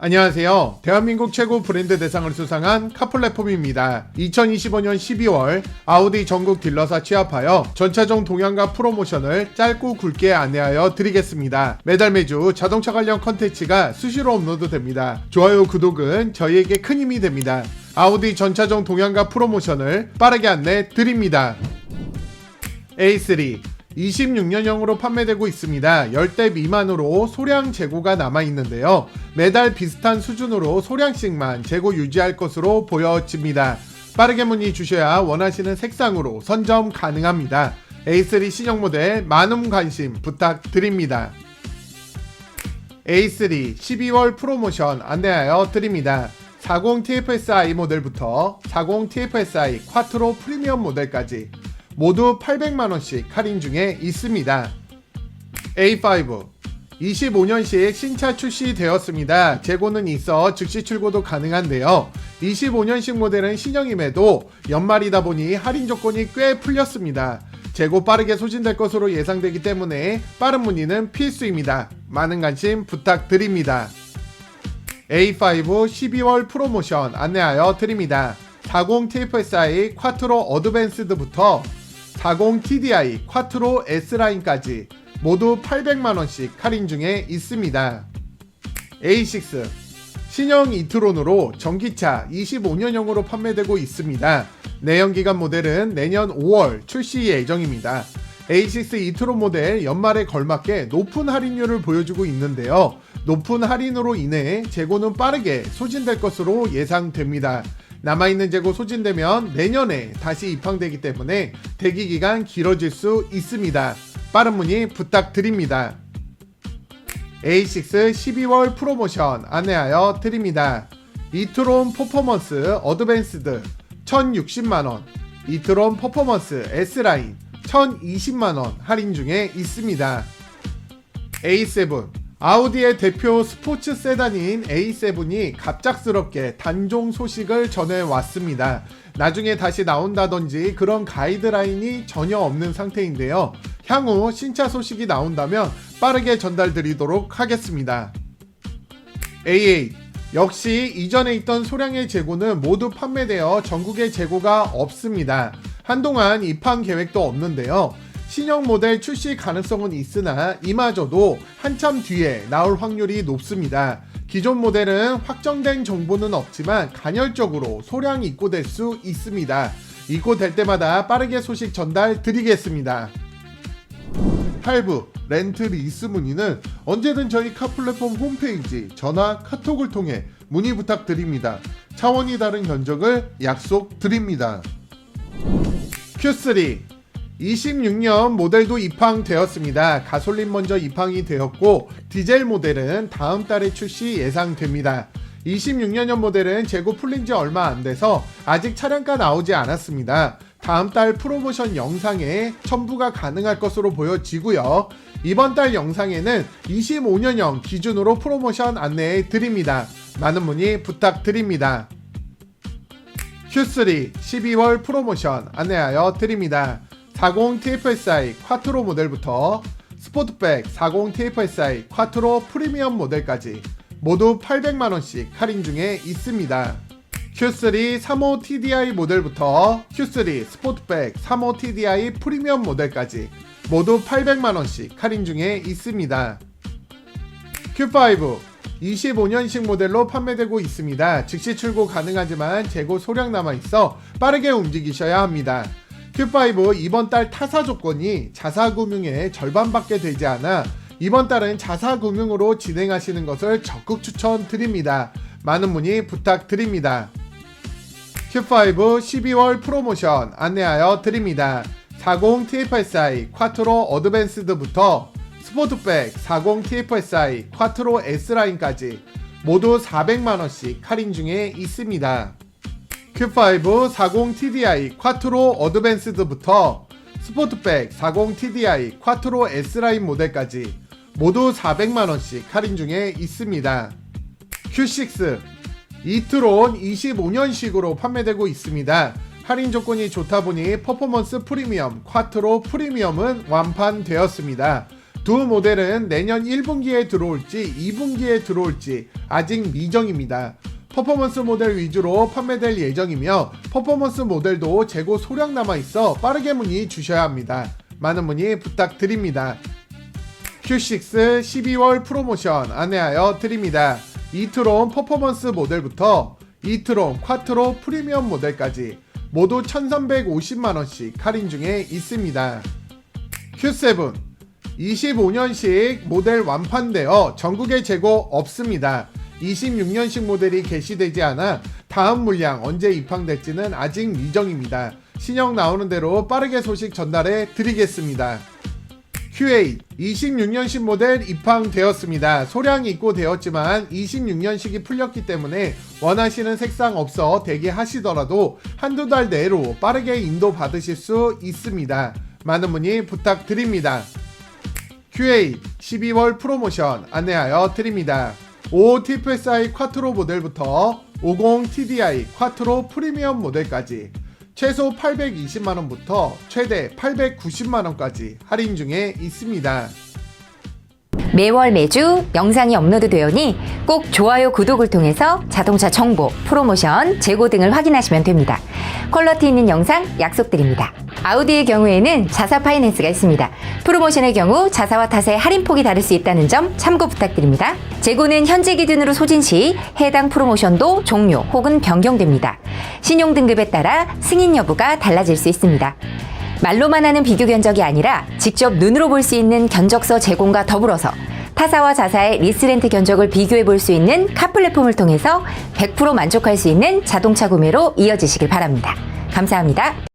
안녕하세요. 대한민국 최고 브랜드 대상을 수상한 카플랫폼입니다. 2025년 12월 아우디 전국 딜러사 취합하여 전차종 동향과 프로모션을 짧고 굵게 안내하여 드리겠습니다. 매달 매주 자동차 관련 컨텐츠가 수시로 업로드됩니다. 좋아요, 구독은 저희에게 큰 힘이 됩니다. 아우디 전차종 동향과 프로모션을 빠르게 안내 드립니다. A3 26년형으로 판매되고 있습니다. 10대 미만으로 소량 재고가 남아 있는데요. 매달 비슷한 수준으로 소량씩만 재고 유지할 것으로 보여집니다. 빠르게 문의 주셔야 원하시는 색상으로 선점 가능합니다. A3 신형 모델 많은 관심 부탁드립니다. A3 12월 프로모션 안내하여 드립니다. 40 TFSI 모델부터 40 TFSI 쿼트로 프리미엄 모델까지 모두 800만원씩 할인 중에 있습니다. A5 25년식 신차 출시되었습니다. 재고는 있어 즉시 출고도 가능한데요. 25년식 모델은 신형임에도 연말이다 보니 할인 조건이 꽤 풀렸습니다. 재고 빠르게 소진될 것으로 예상되기 때문에 빠른 문의는 필수입니다. 많은 관심 부탁드립니다. A5 12월 프로모션 안내하여 드립니다. 40 TFSI 쿼트로 어드밴스드부터 40 TDI 쿼트로 S라인까지 모두 800만원씩 할인 중에 있습니다. A6 신형 이트론으로 전기차 25년형으로 판매되고 있습니다. 내연기관 모델은 내년 5월 출시 예정입니다. A6 이트론 모델 연말에 걸맞게 높은 할인율을 보여주고 있는데요. 높은 할인으로 인해 재고는 빠르게 소진될 것으로 예상됩니다. 남아있는 재고 소진되면 내년에 다시 입항되기 때문에 대기 기간 길어질 수 있습니다. 빠른 문의 부탁드립니다. A6 12월 프로모션 안내하여 드립니다. 이트론 퍼포먼스 어드밴스드 1060만원, 이트론 퍼포먼스 S라인 1020만원 할인 중에 있습니다. A7 아우디의 대표 스포츠 세단인 A7이 갑작스럽게 단종 소식을 전해왔습니다. 나중에 다시 나온다든지 그런 가이드라인이 전혀 없는 상태인데요. 향후 신차 소식이 나온다면 빠르게 전달드리도록 하겠습니다. AA 역시 이전에 있던 소량의 재고는 모두 판매되어 전국에 재고가 없습니다. 한동안 입항 계획도 없는데요. 신형 모델 출시 가능성은 있으나 이마저도 한참 뒤에 나올 확률이 높습니다. 기존 모델은 확정된 정보는 없지만 간헐적으로 소량 입고될 수 있습니다. 입고될 때마다 빠르게 소식 전달 드리겠습니다. 8부 렌트 리스 문의는 언제든 저희 카플랫폼 홈페이지 전화 카톡을 통해 문의 부탁드립니다. 차원이 다른 견적을 약속드립니다. Q3 26년 모델도 입항되었습니다. 가솔린 먼저 입항이 되었고 디젤 모델은 다음 달에 출시 예상됩니다. 26년형 모델은 재고 풀린 지 얼마 안 돼서 아직 차량가 나오지 않았습니다. 다음 달 프로모션 영상에 첨부가 가능할 것으로 보여지고요. 이번 달 영상에는 25년형 기준으로 프로모션 안내해 드립니다. 많은 문의 부탁드립니다. Q3 12월 프로모션 안내하여 드립니다. 40 TFSI 쿼트로 모델부터 스포트백 40 TFSI 쿼트로 프리미엄 모델까지 모두 800만원씩 할인 중에 있습니다. Q3 35 TDI 모델부터 Q3 스포트백 35 TDI 프리미엄 모델까지 모두 800만원씩 할인 중에 있습니다. Q5 25년식 모델로 판매되고 있습니다. 즉시 출고 가능하지만 재고 소량 남아 있어 빠르게 움직이셔야 합니다. Q5 이번 달 타사 조건이 자사금융의 절반밖에 되지 않아 이번 달은 자사금융으로 진행하시는 것을 적극 추천드립니다. 많은 문의 부탁드립니다. Q5 12월 프로모션 안내하여 드립니다. 40 TFSI 쿼트로 어드밴스드부터 스포트백 40 TFSI 쿼트로 S라인까지 모두 400만원씩 할인 중에 있습니다. Q5 40 TDI 쿼트로 어드밴스드부터 스포트백 40 TDI 쿼트로 S라인 모델까지 모두 400만원씩 할인 중에 있습니다. Q6 이트론 25년식으로 판매되고 있습니다. 할인 조건이 좋다 보니 퍼포먼스 프리미엄 쿼트로 프리미엄은 완판되었습니다. 두 모델은 내년 1분기에 들어올지 2분기에 들어올지 아직 미정입니다. 퍼포먼스 모델 위주로 판매될 예정이며 퍼포먼스 모델도 재고 소량 남아 있어 빠르게 문의 주셔야 합니다. 많은 문의 부탁드립니다. Q6 12월 프로모션 안내하여 드립니다. 이트론 퍼포먼스 모델부터 이트론 콰트로 프리미엄 모델까지 모두 1350만원씩 할인 중에 있습니다. Q7 25년식 모델 완판되어 전국에 재고 없습니다. 26년식 모델이 게시되지 않아 다음 물량 언제 입항될지는 아직 미정입니다. 신형 나오는 대로 빠르게 소식 전달해 드리겠습니다. Q8 26년식 모델 입항되었습니다. 소량이 입고되었지만 26년식이 풀렸기 때문에 원하시는 색상 없어 대기하시더라도 한두 달 내로 빠르게 인도 받으실 수 있습니다. 많은 문의 부탁드립니다. Q8 12월 프로모션 안내하여 드립니다. 5 TFSI 콰트로 모델부터 50 TDI 콰트로 프리미엄 모델까지 최소 820만원부터 최대 890만원까지 할인 중에 있습니다. 매월 매주 영상이 업로드 되오니 꼭 좋아요, 구독을 통해서 자동차 정보, 프로모션, 재고 등을 확인하시면 됩니다. 퀄러티 있는 영상 약속드립니다. 아우디의 경우에는 자사 파이낸스가 있습니다. 프로모션의 경우 자사와 타세 할인폭이 다를 수 있다는 점 참고 부탁드립니다. 재고는 현재 기준으로 소진 시 해당 프로모션도 종료 혹은 변경됩니다. 신용 등급에 따라 승인 여부가 달라질 수 있습니다. 말로만 하는 비교 견적이 아니라 직접 눈으로 볼 수 있는 견적서 제공과 더불어서 타사와 자사의 리스렌트 견적을 비교해 볼 수 있는 카 플랫폼을 통해서 100% 만족할 수 있는 자동차 구매로 이어지시길 바랍니다. 감사합니다.